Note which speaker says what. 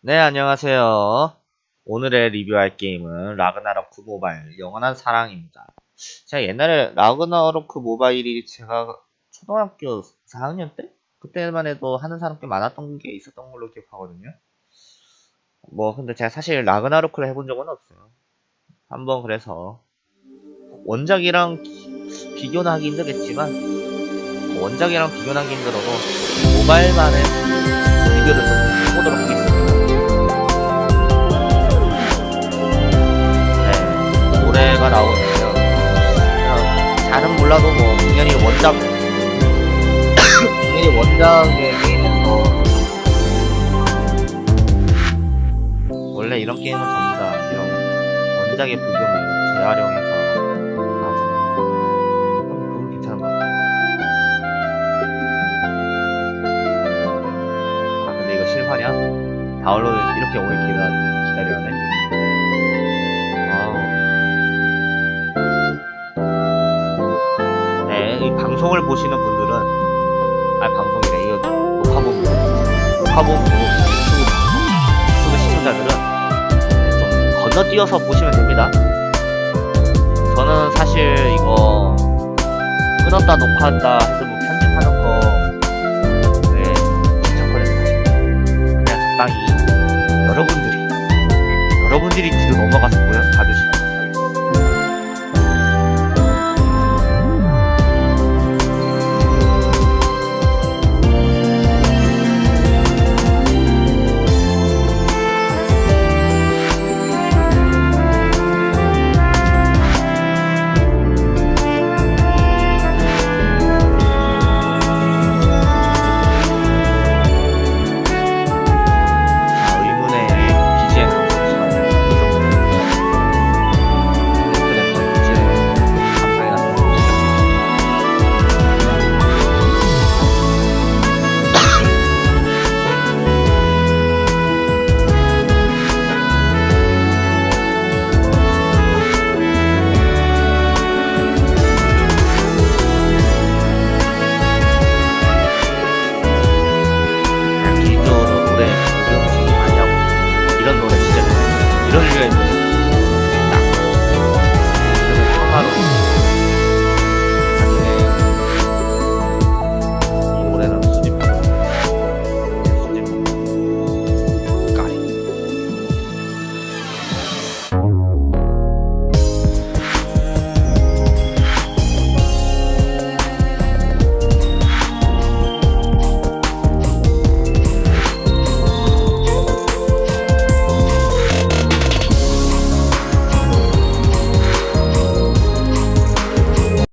Speaker 1: 네, 안녕하세요. 오늘의 리뷰할 게임은 라그나로크 모바일 영원한 사랑입니다. 제가 옛날에 라그나로크 모바일이 제가 초등학교 4학년 때? 그때만 해도 하는 사람 꽤 많았던 게 있었던 걸로 기억하거든요. 뭐, 근데 제가 사실 라그나로크를 해본 적은 없어요. 한번 그래서 원작이랑 기- 비교는 하기 힘들겠지만 원작이랑 비교는 하기 힘들어도 모바일만의 리뷰를 나오는데요. 그냥 잘은 몰라도 뭐 당연히 원작 당연히 원작의 게임에서 원래 이런 게임은 전부 다 이런 원작의 부금을 재활용해서. 아? 다운로드 이렇게 오래 기다, 기다려야 돼? 방송을 보시는 분들은 아 방송이래 이거 녹화본 녹화본 유튜브 방송 시청자들은 좀 건너뛰어서 보시면 됩니다. 저는 사실 이거 끊었다 녹화한다 해서 뭐 편집하는 거 네, 귀찮거든요. 사실. 그냥 적당히 여러분들이 여러분들이 뒤로 넘어가서 보여 봐주시면 ধরে রয়েছে